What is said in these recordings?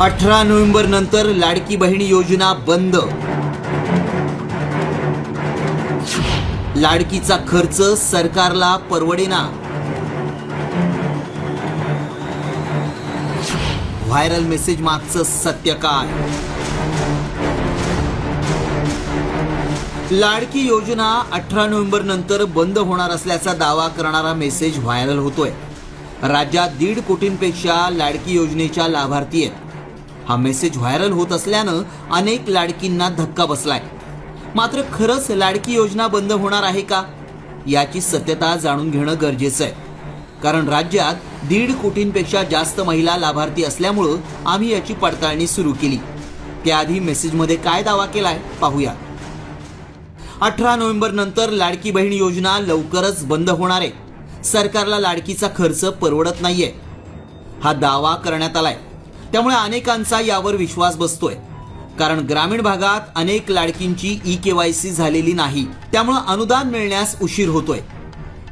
अठरा नोव्हेंबर नंतर लाडकी बहिणी योजना बंद. लाडकीचा खर्च सरकारला परवडेना. व्हायरल मेसेज मागचं सत्य काय? लाडकी योजना अठरा नोव्हेंबर नंतर बंद होणार असल्याचा दावा करणारा मेसेज व्हायरल होतोय. राज्यात दीड कोटींपेक्षा लाडकी योजनेच्या लाभार्थी आहेत. हा मेसेज व्हायरल होत असल्यानं अनेक लाडकींना धक्का बसलाय. मात्र खरंच लाडकी योजना बंद होणार आहे का? याची सत्यता जाणून घेणं गरजेचं आहे. कारण राज्यात दीड कोटींपेक्षा जास्त महिला लाभार्थी असल्यामुळं आम्ही याची पडताळणी सुरू केली. त्याआधी मेसेजमध्ये काय दावा केलाय पाहूया. अठरा नोव्हेंबर नंतर लाडकी बहीण योजना लवकरच बंद होणार आहे. सरकारला लाडकीचा खर्च परवडत नाहीये. हा दावा करण्यात आलाय. त्यामुळे अनेकांचा यावर विश्वास बसतोय. कारण ग्रामीण भागात अनेक लाडकींची ई केवायसी झालेली नाही. त्यामुळे अनुदान मिळण्यास उशीर होतोय.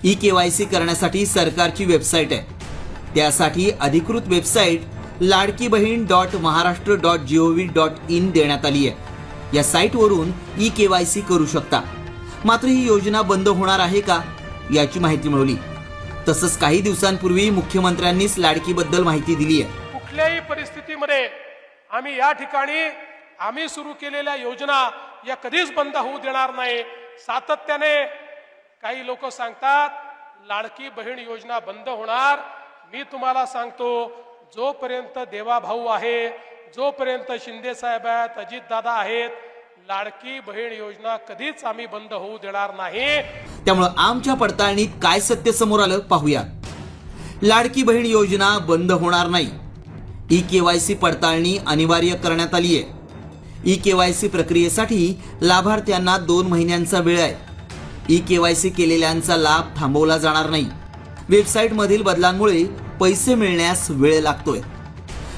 ई केवायसी करण्यासाठी सरकारची वेबसाईट आहे. त्यासाठी अधिकृत website Ladki Bahin dot Maharashtra dot G O V देण्यात आली आहे. या साईटवरून ई केवायसी करू शकता. मात्र ही योजना बंद होणार आहे का याची माहिती मिळवली तसंच काही दिवसांपूर्वी मुख्यमंत्र्यांनीच लाडकीबद्दल माहिती दिली आहे. परिस्थितीमध्ये आम्ही या ठिकाणी आम्ही सुरू केलेल्या योजना या कधीच बंद होऊ देणार नाही. सातत्याने काही लोक सांगतात लाडकी बहीण योजना बंद होणार. मी तुम्हाला सांगतो जोपर्यंत देवाभाऊ आहे जोपर्यंत शिंदे साहेब आहेत अजितदादा आहेत लाडकी बहीण योजना कधीच आम्ही बंद होऊ देणार नाही. त्यामुळे आमच्या पडताळणीत काय सत्य समोर आलं पाहूया. लाडकी बहीण योजना बंद होणार नाही. ई के वाय सी पडताळणी अनिवार्य करण्यात आली आहे. ई के वाय सी प्रक्रियेसाठी लाभार्थ्यांना दोन महिन्यांचा वेळ आहे. ई के वाय सी केलेल्यांचा लाभ थांबवला जाणार नाही. वेबसाईटमधील बदलांमुळे पैसे मिळण्यास वेळ लागतोय.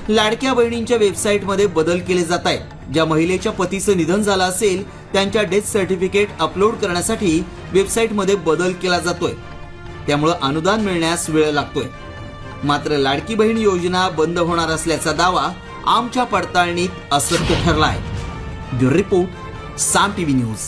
लाडक्या बहिणींच्या वेबसाईटमध्ये बदल केले जात आहेत. ज्या महिलेच्या पतीचं निधन झालं असेल त्यांच्या डेथ सर्टिफिकेट अपलोड करण्यासाठी वेबसाईटमध्ये बदल केला जातोय. त्यामुळं अनुदान मिळण्यास वेळ लागतोय. मात्र लाडकी बहीण योजना बंद होणार असल्याचा दावा आमच्या पडताळणीत असत्य ठरला आहे bureau report Saam TV news.